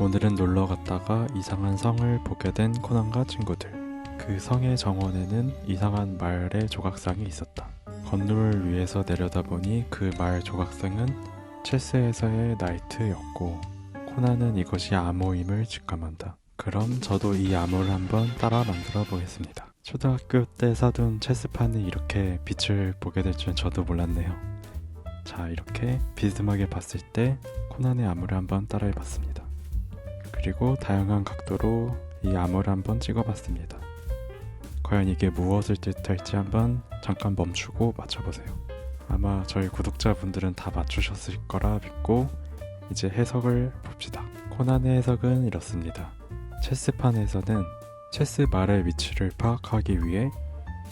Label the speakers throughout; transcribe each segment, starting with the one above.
Speaker 1: 오늘은 놀러 갔다가 이상한 성을 보게 된 코난과 친구들. 그 성의 정원에는 이상한 말의 조각상이 있었다. 건물 위에서 내려다보니 그 말 조각상은 체스에서의 나이트였고 코난은 이것이 암호임을 직감한다. 그럼 저도 이 암호를 한번 따라 만들어 보겠습니다. 초등학교 때 사둔 체스판이 이렇게 빛을 보게 될 줄은 저도 몰랐네요. 자, 이렇게 비스듬하게 봤을 때 코난의 암호를 한번 따라해 봤습니다. 그리고 다양한 각도로 이 암호를 한번 찍어봤습니다. 과연 이게 무엇을 뜻할지 한번 잠깐 멈추고 맞춰보세요. 아마 저희 구독자분들은 다 맞추셨을 거라 믿고 이제 해석을 봅시다. 코난의 해석은 이렇습니다. 체스판에서는 체스 말의 위치를 파악하기 위해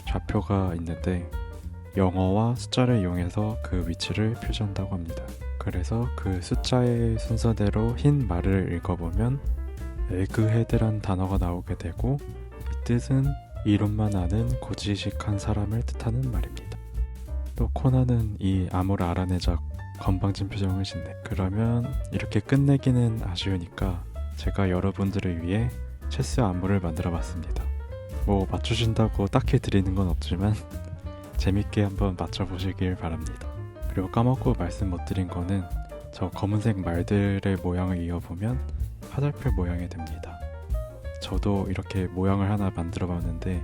Speaker 1: 좌표가 있는데 영어와 숫자를 이용해서 그 위치를 표시한다고 합니다. 그래서 그 숫자의 순서대로 흰 말을 읽어보면 에그헤드란 단어가 나오게 되고 이 뜻은 이론만 아는 고지식한 사람을 뜻하는 말입니다. 또 코나는 이 암호를 알아내자 건방진 표정을 짓네. 그러면 이렇게 끝내기는 아쉬우니까 제가 여러분들을 위해 체스 암호를 만들어 봤습니다. 뭐 맞추신다고 딱히 드리는 건 없지만 재밌게 한번 맞춰보시길 바랍니다. 그리고 까먹고 말씀 못 드린 거는 저 검은색 말들의 모양을 이어보면 화살표 모양이 됩니다. 저도 이렇게 모양을 하나 만들어 봤는데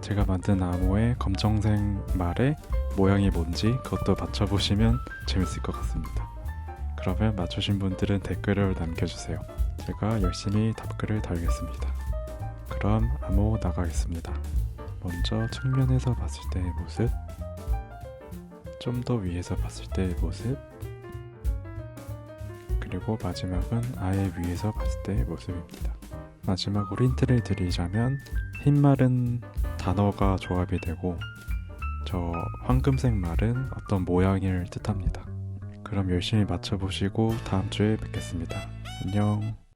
Speaker 1: 제가 만든 암호의 검정색 말의 모양이 뭔지 그것도 맞춰보시면 재밌을 것 같습니다. 그러면 맞추신 분들은 댓글을 남겨주세요. 제가 열심히 답글을 달겠습니다. 그럼 암호 나가겠습니다. 먼저 측면에서 봤을 때의 모습, 좀 더 위에서 봤을 때의 모습, 그리고 마지막은 아예 위에서 봤을 때의 모습입니다. 마지막으로 힌트를 드리자면 흰 말은 단어가 조합이 되고 저 황금색 말은 어떤 모양을 뜻합니다. 그럼 열심히 맞춰보시고 다음 주에 뵙겠습니다. 안녕.